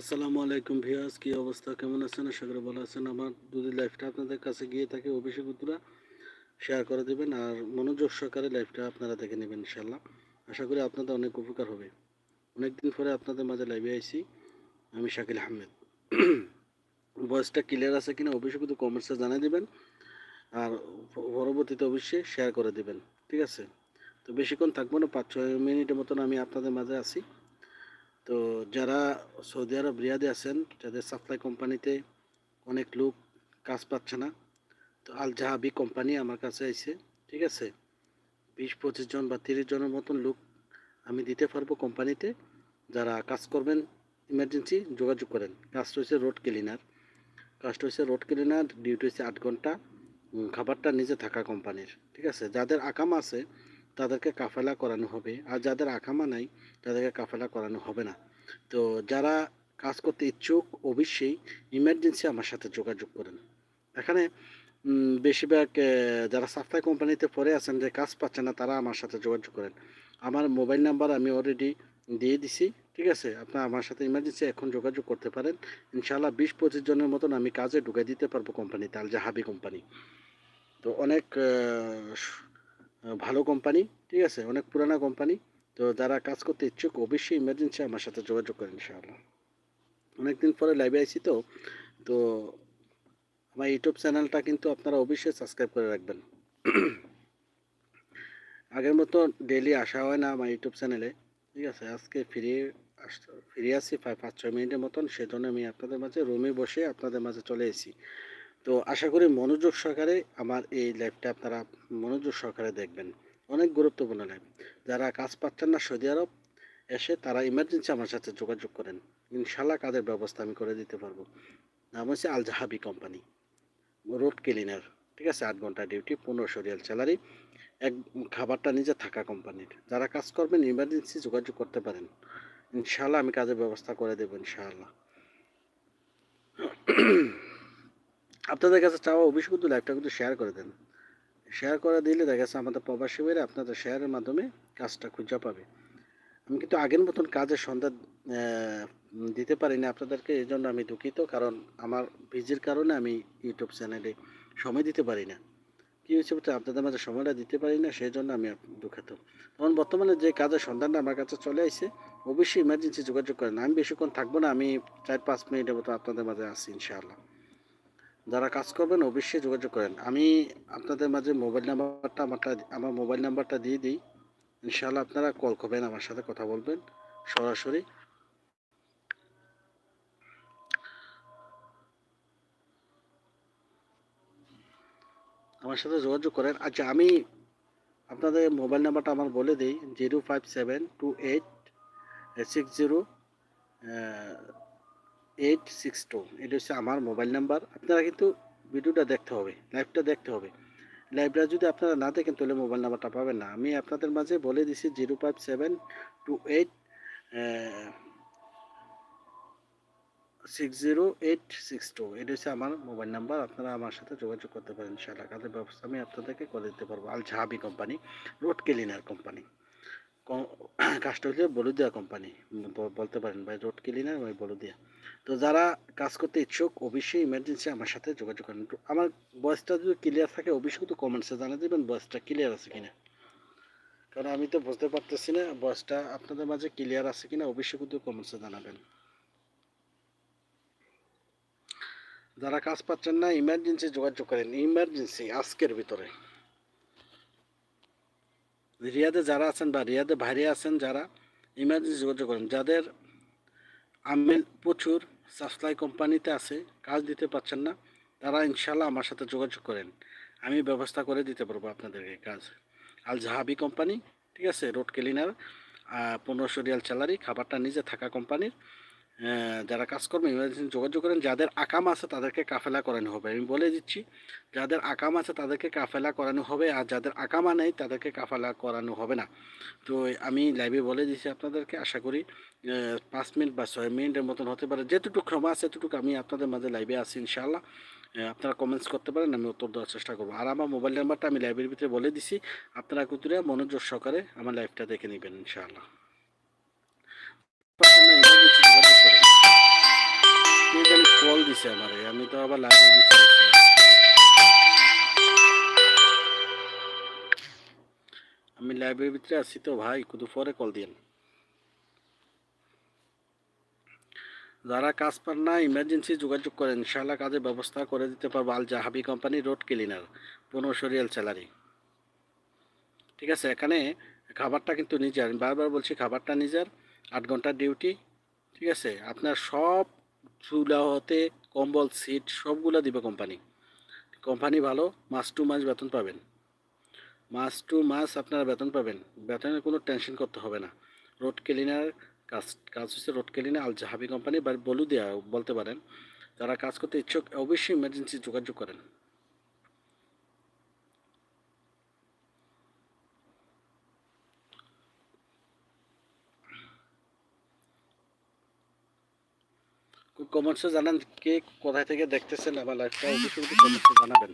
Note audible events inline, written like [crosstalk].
আসসালামু আলাইকুম ভিয়াস কি অবস্থা? কেমন আছেন? আশা করি ভালো আছেন। আমার যদি লাইফটা আপনাদের কাছে গিয়ে থাকে অভিষেক বন্ধুরা শেয়ার করে দেবেন আর মনোযোগ সহকারে লাইফটা আপনারা দেখে নেবেন ইনশাল্লাহ আশা করি আপনাদের অনেক উপকার হবে। অনেকদিন পরে আপনাদের মাঝে লাইভে আইছি, আমি শাকিল আহমেদ। [clears throat] ভয়েসটা ক্লিয়ার আছে কিনা অবশ্যই কিন্তু কমেন্টসে জানিয়ে দেবেন আর পরবর্তীতে অবশ্যই শেয়ার করে দেবেন, ঠিক আছে? তো বেশিক্ষণ থাকব না, পাঁচ ছয় মিনিটের মতন আমি আপনাদের মাঝে আছি। তো যারা সৌদি আরব, রিয়াদে আছেন, যাদের সাপ্লাই কোম্পানিতে অনেক লোক কাজ পাচ্ছে না, তো আল জাহাবি কোম্পানি আমার কাছে আইছে, ঠিক আছে? বিশ, পঁচিশ জন বা তিরিশ জনের মতন লোক আমি দিতে পারব কোম্পানিতে যারা কাজ করবেন ইমার্জেন্সি যোগাযোগ করেন। কাজটা হচ্ছে রোড ক্লিনার কাজটা হচ্ছে রোড ক্লিনার ডিউটি হচ্ছে আট ঘণ্টা খাবারটা নিজে থাকা কোম্পানির ঠিক আছে? যাদের আকাম আছে তাদেরকে কাফেলা করানো হবে। আর যাদের আকামা নাই, তাদেরকে কাফেলা করানো হবে না। তো যারা কাজ করতে ইচ্ছুক, অবশ্যই ইমার্জেন্সি আমার সাথে যোগাযোগ করেন। এখানে বেশিরভাগ যারা সাপ্লাই কোম্পানিতে পড়ে আছেন, যে কাজ পাচ্ছে না, তারা আমার সাথে যোগাযোগ করেন। আমার মোবাইল নাম্বার আমি অলরেডি দিয়ে দিছি, ঠিক আছে? আপনার আমার সাথে ইমার্জেন্সি এখন যোগাযোগ করতে পারেন। ইনশাআল্লাহ বিশ পঁচিশ জনের মতন আমি কাজে ঢুকাই দিতে পারব কোম্পানিতে আল জাহাবি কোম্পানি তো অনেক ভালো কোম্পানি ঠিক আছে? অনেক পুরানা কোম্পানি তো যারা কাজ করতে ইচ্ছুক, অবশ্যই ইমার্জেন্সি আমার সাথে যোগাযোগ করেন ইনশাআল্লাহ। অনেকদিন পরে লাইভে আইছি তো তো আমার ইউটিউব চ্যানেলটা কিন্তু আপনারা অবশ্যই সাবস্ক্রাইব করে রাখবেন। [clears throat] আগের মতো ডেলি আসা হয় না আমার ইউটিউব চ্যানেলে, ঠিক আছে? আজকে ফিরে আস, ফিরে প্রায় পাঁচ ছয় মিনিটের মতন, সেজন্য আমি আপনাদের মাঝে রুমে বসে আপনাদের মাঝে চলে এসেছি। তো আশা করি মনোযোগ সহকারে আমার এই লাইভটা আপনারা মনোযোগ সহকারে দেখবেন। অনেক গুরুত্বপূর্ণ লাইভ যারা কাজ পাচ্ছেন না সৌদি আরব, এসে তারা ইমার্জেন্সি আমার সাথে যোগাযোগ করেন। ইনশাল্লাহ কাজের ব্যবস্থা আমি করে দিতে পারব। নাম হচ্ছে Al Zahabi company road cleaner ঠিক আছে? আট ঘণ্টা ডিউটি পনেরোশো রিয়াল স্যালারি এক খাবারটা নিজে থাকা কোম্পানির। যারা কাজ করবেন ইমার্জেন্সি যোগাযোগ করতে পারেন। ইনশাল্লাহ আমি কাজের ব্যবস্থা করে দেবো ইনশাআল্লাহ। আপনাদের কাছে চাওয়া অবশ্যই কিন্তু লাইভটা কিন্তু শেয়ার করে দেন। শেয়ার করে দিলে দেখা যাচ্ছে আমাদের প্রবাসী ভাইরা আপনাদের শেয়ারের মাধ্যমে কাজটা খুঁজে পাবে। আমি কিন্তু আগের মতন কাজের সন্ধান দিতে পারি না আপনাদেরকে এই জন্য আমি দুঃখিত, কারণ আমার বিজির কারণে আমি ইউটিউব চ্যানেলে সময় দিতে পারি না কী হয়েছে বলতে, আপনাদের মাঝে সময়টা দিতে পারি না সেই জন্য আমি দুঃখিত। তখন বর্তমানে যে কাজের সন্ধানটা আমার কাছে চলে আসছে অবশ্যই ইমার্জেন্সি যোগাযোগ করেন। আমি বেশিক্ষণ থাকব না, আমি চার পাঁচ মিনিটের মতো আপনাদের মাঝে আসছি ইনশাআল্লাহ। যারা কাজ করবেন, অবশ্যই যোগাযোগ করেন। আমি আপনাদের মাঝে মোবাইল নাম্বারটা আমারটা, আমার মোবাইল নাম্বারটা দিয়ে দিই। ইনশাআল্লাহ আপনারা কল করবেন, আমার সাথে কথা বলবেন, সরাসরি। আমার সাথে যোগাযোগ করেন। আচ্ছা আমি আপনাদের মোবাইল নাম্বারটা আমার বলে দিই, zero five seven two eight, six zero eight six two এটা হচ্ছে আমার মোবাইল নাম্বার আপনারা কিন্তু ভিডিওটা দেখতে হবে লাইভটা দেখতে হবে। লাইভটা যদি আপনারা না দেখেন, তাহলে মোবাইল নাম্বারটা পাবেন না। আমি আপনাদের মাঝে বলে দিছি zero five seven two eight six zero eight six two এটা হচ্ছে আমার মোবাইল নাম্বার আপনারা আমার সাথে যোগাযোগ করতে পারেন ইনশাআল্লাহ। কাজের ব্যবস্থা আমি আপনাদেরকে করে দিতে পারব। Al Zahabi company, road cleaner company. [clears throat] কাজটা হচ্ছে বলুদিয়া কোম্পানি বলতে পারেন ভাই রোড ক্লিনার ওই বলুদিয়া। তো যারা কাজ করতে ইচ্ছুক, অবশ্যই ইমার্জেন্সি আমার সাথে যোগাযোগ করেন। তো আমার বয়সটা যদি ক্লিয়ার থাকে, অবশ্যই কিন্তু কমেন্টসে জানিয়ে দেবেন বয়সটা ক্লিয়ার আছে কিনা। কারণ আমি তো বুঝতে পারতেছি না বয়সটা আপনাদের মাঝে ক্লিয়ার আছে কিনা, অবশ্যই কিন্তু কমেন্টসে জানাবেন। যারা কাজ পাচ্ছেন না ইমার্জেন্সি যোগাযোগ করেন ইমার্জেন্সি আজকের ভিতরে। রিয়াদে যারা আছেন বা রিয়াদে বাইরে আছেন যারা, ইমার্জেন্সি যোগাযোগ করেন। যাদের আমিল প্রচুর, সাপ্লাই কোম্পানিতে আছে, কাজ দিতে পারছেন না, তারা ইনশাল্লাহ আমার সাথে যোগাযোগ করেন। আমি ব্যবস্থা করে দিতে পারব আপনাদেরকে কাজ। আল জাহাবি কোম্পানি, ঠিক আছে, রোড ক্লিনার পনেরোশো রিয়াল স্যালারি, খাবারটা নিজে থাকা কোম্পানির। যারা কাজ করবেন ইমার্জেন্সি যোগাযোগ করেন, যাদের আকাম আছে তাদেরকে কাফেলা করানো হবে। আমি বলে দিচ্ছি, যাদের আকাম আছে তাদেরকে কাফেলা করানো হবে, আর যাদের আকামা নেই তাদেরকে কাফেলা করানো হবে না। তো আমি লাইভে বলে দিচ্ছি আপনাদেরকে, আশা করি পাঁচ মিনিট বা ছয় মিনিটের মতন হতে পারে। যেটুকু ক্ষমা আছে এতটুকু আমি আপনাদের মাঝে লাইভে আছি, ইনশাআল্লাহ। আপনারা কমেন্টস করতে পারেন, আমি উত্তর দেওয়ার চেষ্টা করব। আর আমার মোবাইল নাম্বারটা আমি লাইভের ভিতরে বলে দিছি, আপনারা কুতুরে মনোযোগ সহকারে আমার লাইভটা দেখে নেবেন, ইনশাআল্লাহ। কল দিছে আমারে, আমি তো আবার লাইভের ভিতরে আমি লাইভের ভিতরে আছি তো ভাই কুদু পরে কল দিন যারা কাজ পান না ইমার্জেন্সি যোগাযোগ করেন, ইনশাআল্লাহ কাজের ব্যবস্থা করে দিতে পারব Al Zahabi company road cleaner পনেরোশো রিয়াল স্যালারি ঠিক আছে, এখানে খাবারটা কিন্তু নিজের, আমি বারবার বলছি খাবারটা নিজের, আট ঘণ্টার ডিউটি ঠিক আছে? আপনার সব চুলা হতে, কম্বল, সিট, সবগুলা দিবে কোম্পানি কোম্পানি ভালো, মাস টু মাস বেতন পাবেন। মাস টু মাস আপনারা বেতন পাবেন। বেতনের কোনো টেনশন করতে হবে না। রোড ক্লিনার কাজ কাজ হচ্ছে road cleaner Al Zahabi company বা বলু দেওয়া বলতে পারেন। যারা কাজ করতে ইচ্ছুক, অবশ্যই ইমার্জেন্সি যোগাযোগ করেন। কমেন্টসে জানান কে কোথায় থেকে দেখতেছেন আমার লাইফটা অবশ্যই কমেন্টসে জানাবেন।